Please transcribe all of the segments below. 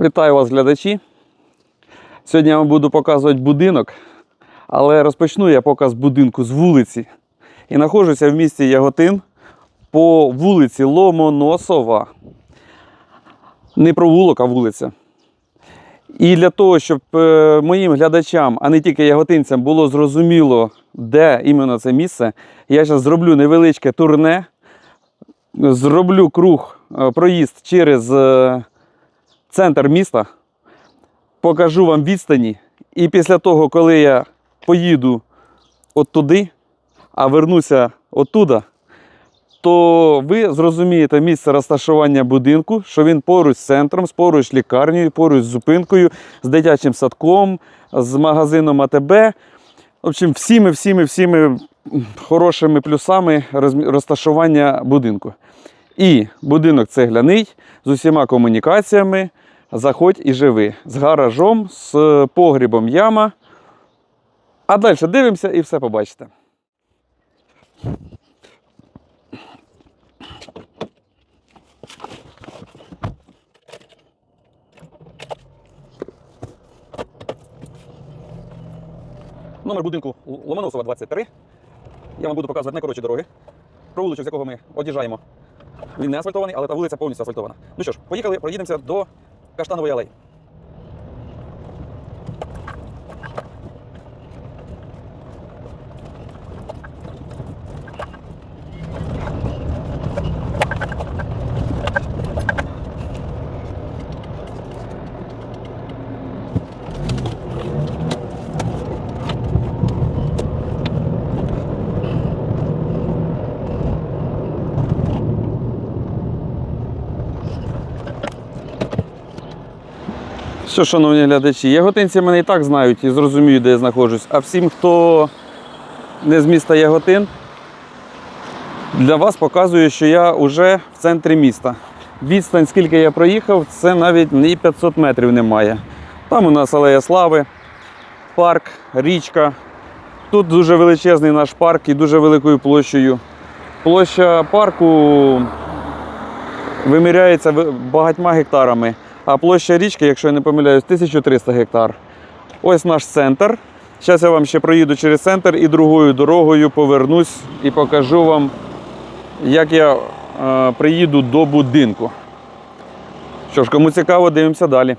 Вітаю вас, глядачі. Сьогодні я вам буду показувати будинок, але розпочну я показ будинку з вулиці. І знаходжуся в місті Яготин по вулиці Ломоносова. Не провулок, а вулиця. І для того, щоб е, моїм глядачам, а не тільки яготинцям, було зрозуміло, де іменно це місце, я зараз зроблю невеличке турне, зроблю круг, е, проїзд через е, центр міста, покажу вам відстані. І після того, коли я поїду от туди, а вернуся оттуда, то ви зрозумієте місце розташування будинку, що він поруч з центром, поруч з лікарнею, поруч з зупинкою, з дитячим садком, з магазином АТБ. В общем, всіми, всіми, всіми хорошими плюсами розташування будинку. І будинок цегляний з усіма комунікаціями. Заходь і живи. З гаражом, з погрібом яма. А далі дивимося і все побачите. Номер будинку Ломоносова 23. Я вам буду показувати найкоротші дороги. Провулочок, з якого ми од'їжджаємо. Він не асфальтований, але та вулиця повністю асфальтована. Ну що ж, поїхали, проїдемося до Каштанової алеї. Що, шановні глядачі, яготинці мене і так знають і зрозуміють, де я знаходжусь. А всім, хто не з міста Яготин, для вас показую, що я вже в центрі міста. Відстань, скільки я проїхав, це навіть ні 500 метрів немає. Там у нас Алея Слави, парк, річка. Тут дуже величезний наш парк і дуже великою площею. Площа парку виміряється багатьма гектарами. А площа річки, якщо я не помиляюсь, 1300 гектар. Ось наш центр. Зараз я вам ще проїду через центр і другою дорогою повернусь і покажу вам, як я е, приїду до будинку. Що ж, кому цікаво, дивимося далі.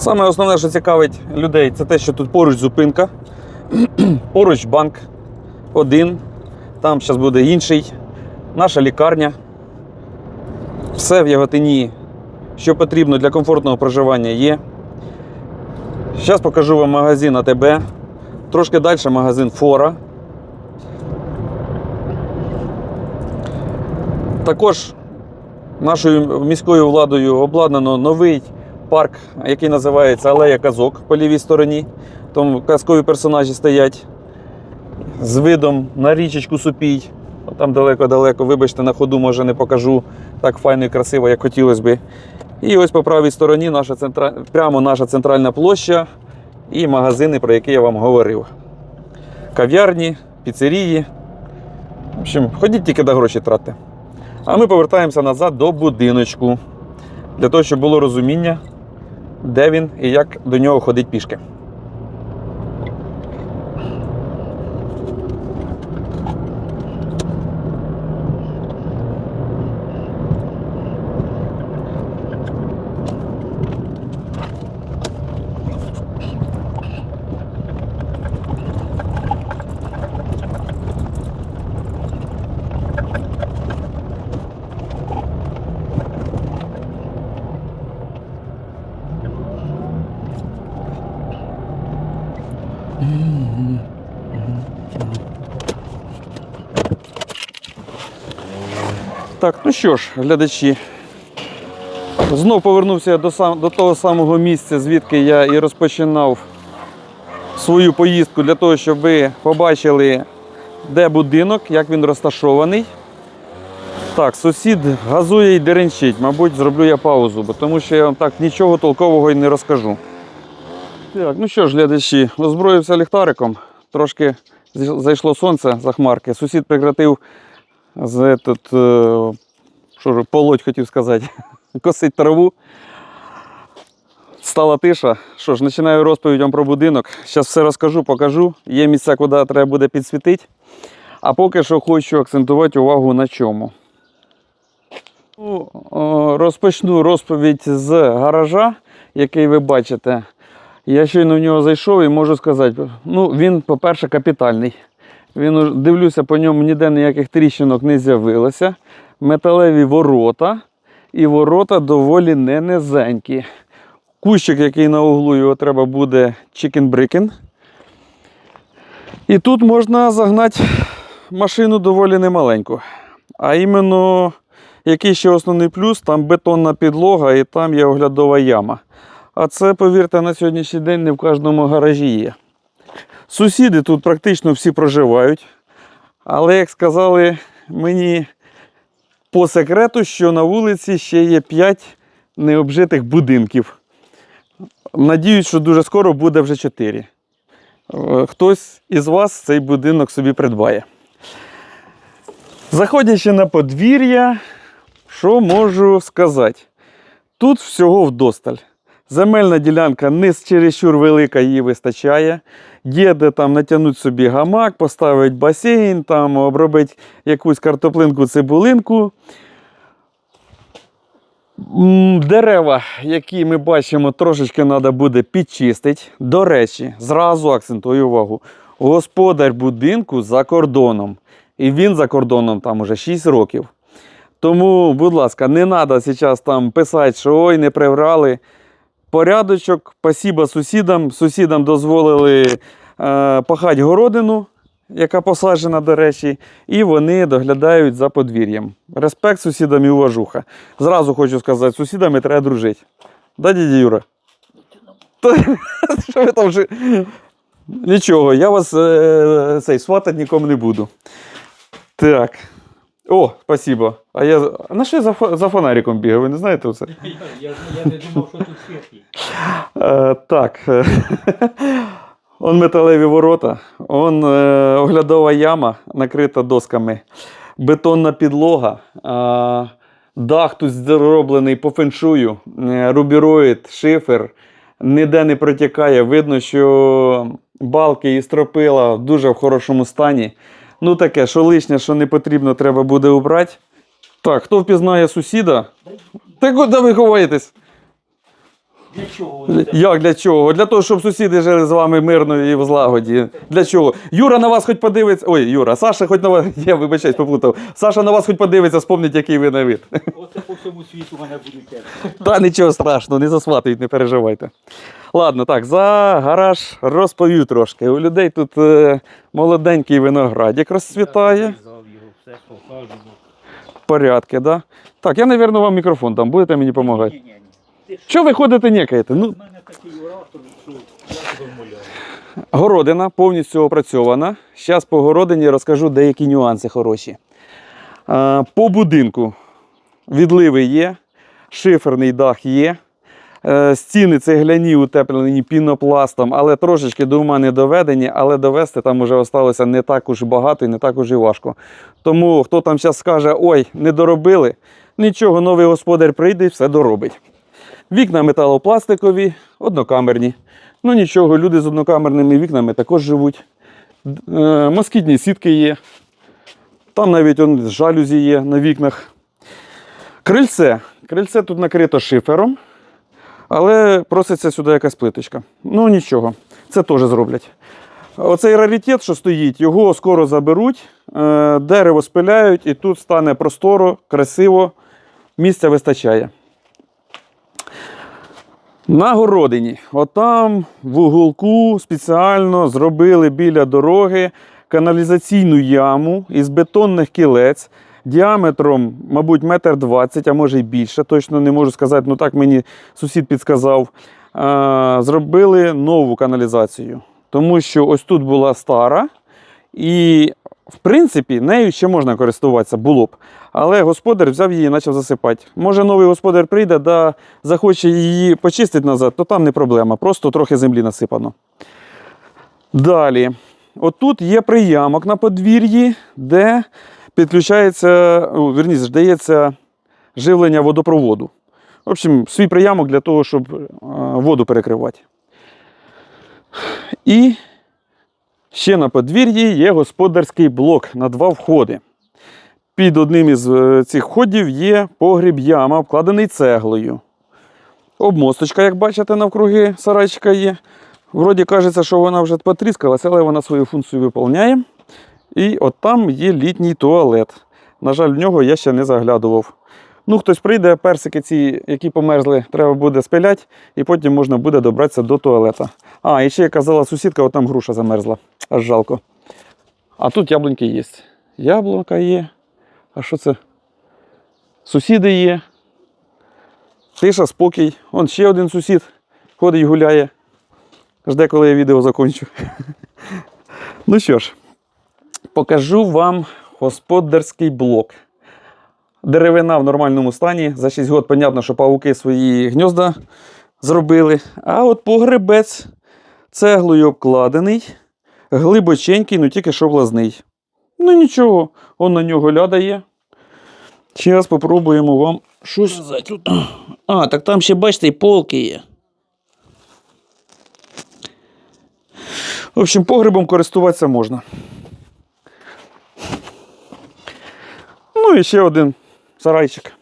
Саме основне, що цікавить людей, це те, що тут поруч зупинка, поруч банк один, там зараз буде інший, наша лікарня. Все в Яготині, що потрібно для комфортного проживання, є. Зараз покажу вам магазин АТБ, трошки далі магазин Фора. Також нашою міською владою обладнано новий парк, який називається Алея Казок по лівій стороні. Там казкові персонажі стоять з видом на річечку Супій. Там далеко-далеко, вибачте, на ходу може не покажу так файно і красиво, як хотілося би. І ось по правій стороні наша центра... прямо наша центральна площа і магазини, про які я вам говорив. Кав'ярні, піцерії. В общем, ходіть тільки до гроші тратити. А ми повертаємося назад до будиночку. Для того, щоб було розуміння, де він і як до нього ходить пішки. Що ж, глядачі. Знов повернувся до, сам, до того самого місця, звідки я і розпочинав свою поїздку для того, щоб ви побачили, де будинок, як він розташований. Так, сусід газує і деренчить. Мабуть, зроблю я паузу, бо тому що я вам так нічого толкового і не розкажу. Так, ну що ж, глядачі, озброївся ліхтариком. Трошки зайшло сонце за хмарки. Сусід прекратив з этот, е, що ж, полоть хотів сказати, косить траву. Стала тиша. Що ж, починаю розповідь вам про будинок. Зараз все розкажу, покажу. Є місця, куди треба буде підсвітити. А поки що хочу акцентувати увагу на чому. Ну, Розпочну розповідь з гаража, який ви бачите. Я щойно в нього зайшов і можу сказати, ну він, по-перше, капітальний. Він дивлюся, по ньому ніде ніяких тріщинок не з'явилося. Металеві ворота, і ворота доволі не низенькі. Кущик, який на углу, його треба буде чикен-брикен. І тут можна загнати машину доволі немаленьку. А іменно, який ще основний плюс, там бетонна підлога і там є оглядова яма. А це, повірте, на сьогоднішній день не в кожному гаражі є. Сусіди тут практично всі проживають. Але, як сказали мені по секрету, що на вулиці ще є 5 необжитих будинків. Надіюсь, що дуже скоро буде вже 4. Е, Хтось із вас цей будинок собі придбає. Заходячи на подвір'я, що можу сказати? Тут всього вдосталь. Земельна ділянка не чересчур велика, її вистачає. Є де там натягнути собі гамак, поставити басейн, там обробити якусь картоплинку, цибулинку. Дерева, які ми бачимо, трошечки треба буде підчистити. До речі, зразу акцентую увагу. Господар будинку за кордоном. І він за кордоном там уже 6 років. Тому, будь ласка, не треба зараз там писати, що ой, не приврали. Порядочок, спасіба сусідам. Сусідам дозволили е, пахати городину, яка посаджена, до речі, і вони доглядають за подвір'ям. Респект сусідам і уважуха. Зразу хочу сказати, сусідами треба дружити. Да, дядя Юра? Що ви там вже. Нічого, я вас е, цей, сватати нікому не буду. Так. О, спасибо. А я. А на що я за, за фонариком бігаю? Ви не знаєте це? Я, я, я не думав, що тут світ. Е, так. Он металеві ворота, он е, оглядова яма, накрита досками, бетонна підлога, е, дах тут зроблений по феншую, е, рубіроїд, шифер, ніде не протікає. Видно, що балки і стропила в дуже в хорошому стані. Ну таке, що лишнє, що не потрібно, треба буде убрати. Так, хто впізнає сусіда? Та куди ви ховаєтесь? Для чого? Як для чого? Для того, щоб сусіди жили з вами мирно і в злагоді. Для чого? Юра на вас хоч подивиться. Ой, Юра, Саша хоч на вас. Я вибачаюсь, поплутав. Саша на вас хоч подивиться, спомнить, який ви на вид. Оце по всьому світу мене будуть. Та нічого страшного, не засватують, не переживайте. Ладно, так, за гараж розповів трошки. У людей тут е, молоденький виноградик розцвітає. Порядки, да? Так, я, мабуть, вам мікрофон дам, будете мені допомагати. Що ви ходите нікаєте? Ну, мене такий оратор, що я вмоляю. Городина повністю опрацьована. Зараз по городині розкажу деякі нюанси хороші. Е, По будинку відливи є, шиферний дах є. Е, Стіни цегляні утеплені пінопластом, але трошечки до ума не доведені, але довести там вже осталося не так уж багато і не так уж і важко. Тому хто там зараз скаже, ой, не доробили, нічого, новий господар прийде і все доробить. Вікна металопластикові, однокамерні. Ну нічого, люди з однокамерними вікнами також живуть. Е, Москітні сітки є. Там навіть он, жалюзі є на вікнах. Крильце. Крильце тут накрито шифером, але проситься сюди якась плиточка. Ну нічого, це теж зроблять. Оцей раритет, що стоїть, його скоро заберуть, е, дерево спиляють, і тут стане просторо, красиво, місця вистачає. На городині, отам в уголку спеціально зробили біля дороги каналізаційну яму із бетонних кілець діаметром, мабуть, метр двадцять, а може й більше. Точно не можу сказати, ну так мені сусід підказав. Зробили нову каналізацію, тому що ось тут була стара, і В принципі, нею ще можна користуватися, було б. Але господар взяв її і почав засипати. Може, новий господар прийде, да захоче її почистити назад, то там не проблема. Просто трохи землі насипано. Далі. Отут є приямок на подвір'ї, де підключається, о, вірніше, здається, живлення водопроводу. В общем, свій приямок для того, щоб е, воду перекривати. І ще на подвір'ї є господарський блок на два входи. Під одним із е, цих входів є погріб яма, обкладений цеглою. Обмосточка, як бачите, навкруги сарайчика є. Вроді кажеться, що вона вже потріскалася, але вона свою функцію виконує. І от там є літній туалет. На жаль, в нього я ще не заглядував. Ну, хтось прийде, персики ці, які померзли, треба буде спиляти, і потім можна буде добратися до туалета. А, і ще як казала сусідка, от груша замерзла. Аж жалко. А тут яблуньки є. Яблунка є. А що це? Сусіди є. Тиша, спокій. Он ще один сусід ходить гуляє. Жде, коли я відео закінчу. ну що ж, покажу вам господарський блок. Деревина в нормальному стані. За 6 років, понятно, що павуки свої гнізда зробили. А от погребець цеглою обкладений, глибоченький, ну тільки що влазний. Ну нічого, он на нього ляда є. Зараз спробуємо вам щось. А, так там ще, бачите, і полки є. В общем, погребом користуватися можна. Ну і ще один сарайчик.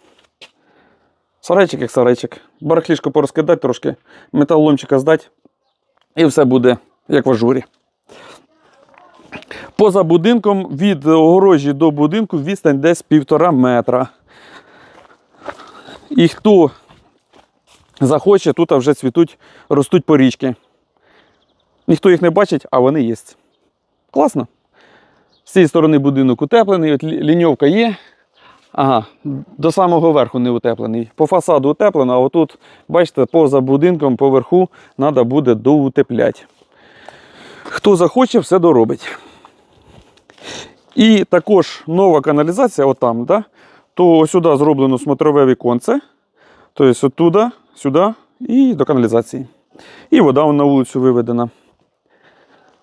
Сарайчик як сарайчик. Барахлішко порозкидати трошки, металоломчика здати. І все буде як в ажурі. Поза будинком від огорожі до будинку відстань десь півтора метра. І хто захоче, тут вже цвітуть, ростуть порічки. Ніхто їх не бачить, а вони є. Класно. З цієї сторони будинок утеплений, от лі- ліньовка є. Ага, до самого верху не утеплений. По фасаду утеплено, а отут, бачите, поза будинком, поверху треба буде доутепляти. Хто захоче, все доробить. І також нова каналізація, отам, да? то сюди зроблено смотрове віконце. Тобто оттуда, сюди і до каналізації. І вода на вулицю виведена.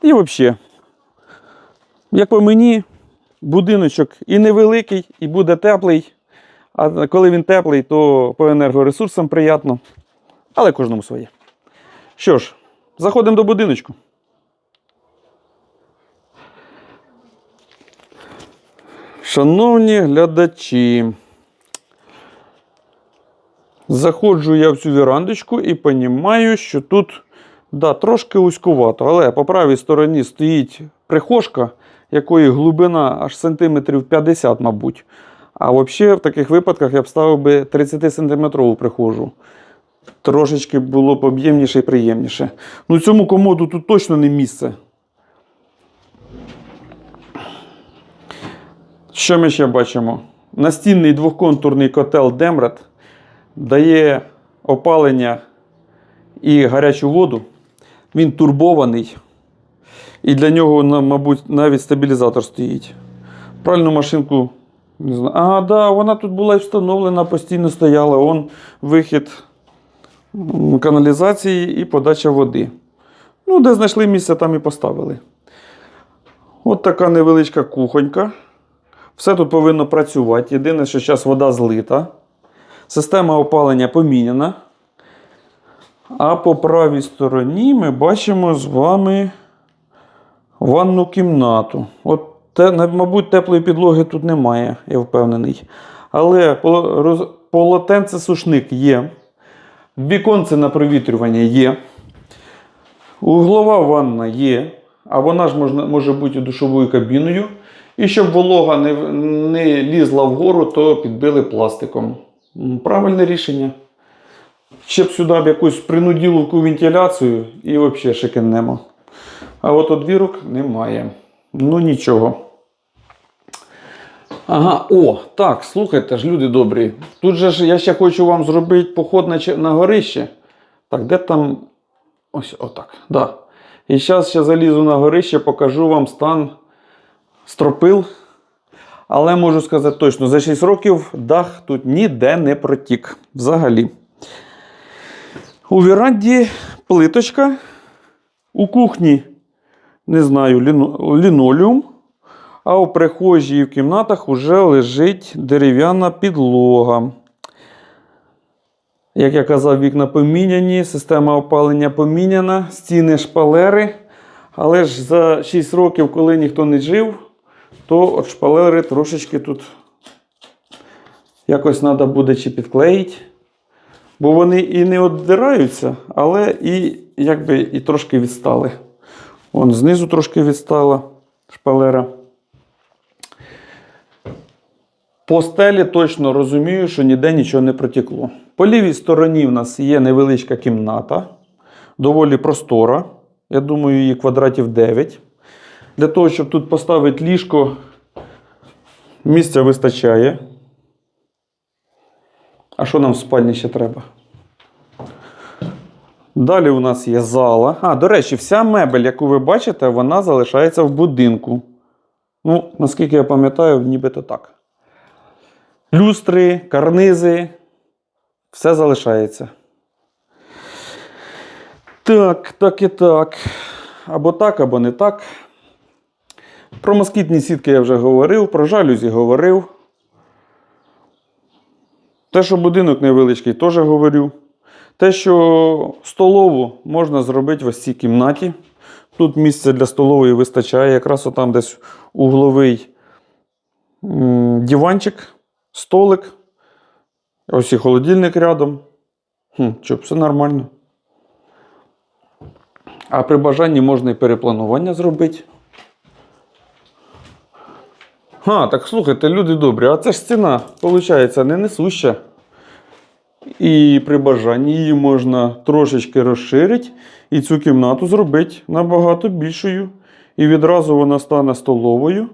І взагалі, як по мені, будиночок і невеликий, і буде теплий. А коли він теплий, то по енергоресурсам приємно. Але кожному своє. Що ж, заходимо до будиночку. Шановні глядачі, заходжу я в цю вірандочку і розумію, що тут да, трошки вузькувато, але по правій стороні стоїть прихожка, якої глибина аж сантиметрів 50, мабуть. А взагалі в таких випадках я б ставив би 30 сантиметрову прихожу. Трошечки було б об'ємніше і приємніше. Ну цьому комоду тут точно не місце. Що ми ще бачимо? Настінний двохконтурний котел Демрат дає опалення і гарячу воду. Він турбований. І для нього, мабуть, навіть стабілізатор стоїть. Пральну машинку. Не знаю. Ага, да, вона тут була і встановлена, постійно стояла. Он вихід каналізації і подача води. Ну, де знайшли місце, там і поставили. От така невеличка кухонька. Все тут повинно працювати. Єдине, що зараз вода злита. Система опалення поміняна. А по правій стороні ми бачимо з вами ванну кімнату. От, те, мабуть, теплої підлоги тут немає, я впевнений. Але полотенце сушник є. Віконце на провітрювання є. Углова ванна є. А вона ж можна, може бути душовою кабіною. І щоб волога не, не лізла вгору, то підбили пластиком. Правильне рішення. Ще б сюди б якусь принуділовку вентиляцію і взагалі шикенемо. А от одвірок немає. Ну нічого. Ага, о, так, слухайте ж, люди добрі. Тут же ж я ще хочу вам зробити поход на, на горище. Так, де там. Ось отак. Да. І зараз ще залізу на горище, покажу вам стан стропил. Але можу сказати точно, за 6 років дах тут ніде не протік. Взагалі. У віранді плиточка. У кухні, не знаю, ліно- лінолеум. А у прихожій в кімнатах вже лежить дерев'яна підлога. Як я казав, вікна поміняні, система опалення поміняна, стіни шпалери. Але ж за 6 років, коли ніхто не жив, то от шпалери трошечки тут якось треба буде чи підклеїти. Бо вони і не оддираються, але і якби і трошки відстали. Вон знизу трошки відстала шпалера. По стелі точно розумію, що ніде нічого не протекло. По лівій стороні в нас є невеличка кімната, доволі простора. Я думаю, її квадратів 9. Для того, щоб тут поставити ліжко, місця вистачає. А що нам в спальні ще треба? Далі у нас є зала. А, до речі, вся мебель, яку ви бачите, вона залишається в будинку. Ну, наскільки я пам'ятаю, нібито так. Люстри, карнизи, все залишається. Так, так і так. Або так, або не так. Про москітні сітки я вже говорив, про жалюзі говорив. Те, що будинок невеличкий, теж говорю. Те, що столову можна зробити в ось цій кімнаті. Тут місця для столової вистачає. Якраз отам десь угловий диванчик, столик. Ось і холодильник рядом. Хм, що, все нормально. А при бажанні можна і перепланування зробити. А, так слухайте, люди добрі, а це ж ціна, виходить, не несуща. І при бажанні її можна трошечки розширити і цю кімнату зробити набагато більшою. І відразу вона стане столовою,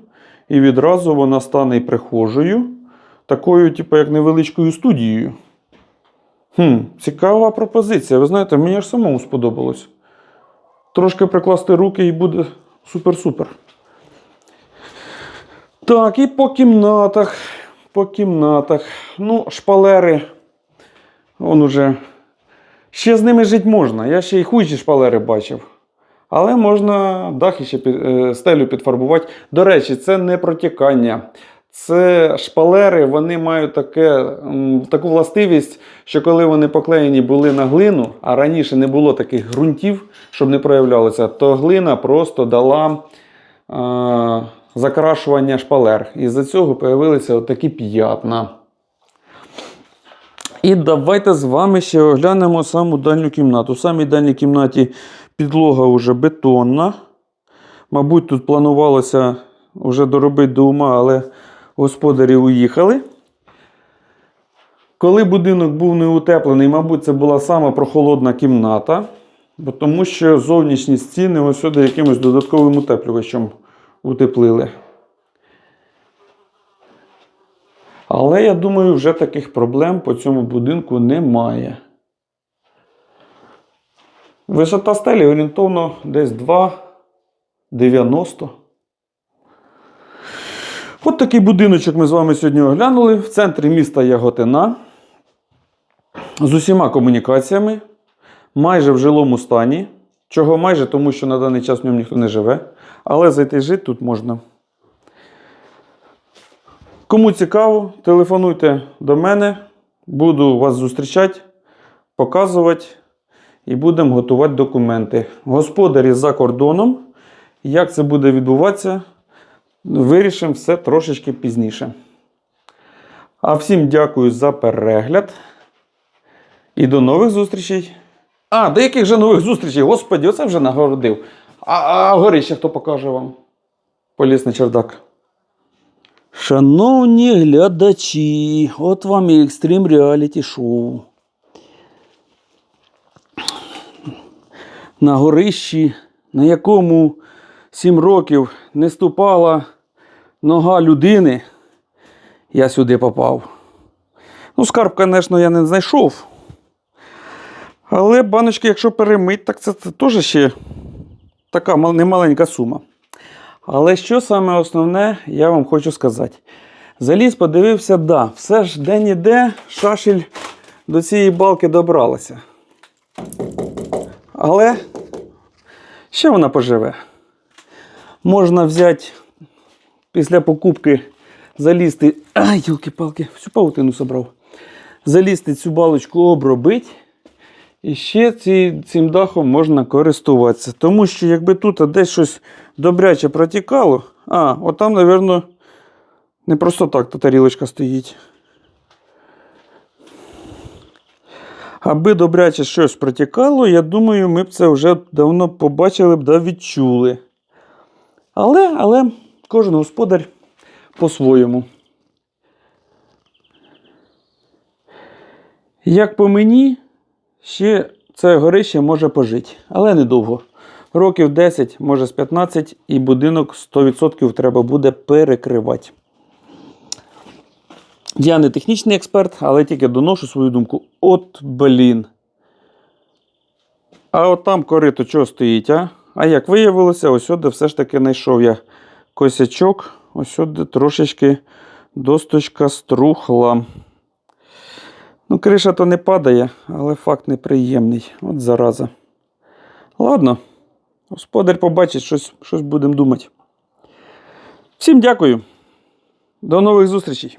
і відразу вона стане і прихожою, такою, типу, як невеличкою студією. Хм, цікава пропозиція. Ви знаєте, мені аж самому сподобалось. Трошки прикласти руки і буде супер-супер. Так, і по кімнатах. По кімнатах. Ну, шпалери. Он уже. Ще з ними жити можна. Я ще й хужі шпалери бачив. Але можна дах ще під, е, стелю підфарбувати. До речі, це не протікання. Це шпалери, вони мають таке, таку властивість, що коли вони поклеєні були на глину, а раніше не було таких ґрунтів, щоб не проявлялося, то глина просто дала е, закрашування шпалер. І з-за цього з'явилися отакі п'ятна. І давайте з вами ще оглянемо саму дальню кімнату. У самій дальній кімнаті підлога вже бетонна. Мабуть, тут планувалося вже доробити до ума, але господарі уїхали. Коли будинок був не утеплений, мабуть, це була сама прохолодна кімната, бо тому що зовнішні стіни ось сюди якимось додатковим утеплювачем утеплили. Але я думаю, вже таких проблем по цьому будинку немає. Висота стелі орієнтовно десь 2,90. От такий будиночок ми з вами сьогодні оглянули. В центрі міста Яготина. З усіма комунікаціями. Майже в жилому стані. Чого майже, тому що на даний час в ньому ніхто не живе. Але зайти жити тут можна. Кому цікаво, телефонуйте до мене. Буду вас зустрічати, показувати і будемо готувати документи. Господарі за кордоном. Як це буде відбуватися, вирішимо все трошечки пізніше. А всім дякую за перегляд. І до нових зустрічей. А, до яких же нових зустрічей? Господі, оце вже нагородив. А, а горище хто покаже вам? Поліз на чердак. Шановні глядачі, от вам і екстрім реаліті шоу. На горищі, на якому сім років не ступала нога людини, я сюди попав. Ну, скарб, звісно, я не знайшов. Але баночки, якщо перемить, так це, це теж ще така немаленька сума. Але що саме основне, я вам хочу сказати. Заліз, подивився, да, все ж де-ніде шашель до цієї балки добралася. Але ще вона поживе. Можна взяти після покупки, залізти. Ай, юлки-палки, всю паутину собрав. Залізти цю балочку, обробити. І ще ці, цим дахом можна користуватися. Тому що якби тут десь щось добряче протікало, а, отам, мабуть, не просто так та тарілочка стоїть. Аби добряче щось протікало, я думаю, ми б це вже давно побачили б да відчули. Але, але кожен господар по-своєму. Як по мені, ще це горище може пожити, але недовго. Років 10, може з 15, і будинок 100% треба буде перекривати. Я не технічний експерт, але тільки доношу свою думку. От блін. А от там корито чого стоїть, а? А як виявилося, ось сюди все ж таки знайшов я косячок, ось сюди трошечки досточка струхла. Ну, криша то не падає, але факт неприємний. От зараза. Ладно, господар побачить, щось, щось будемо думати. Всім дякую. До нових зустрічей!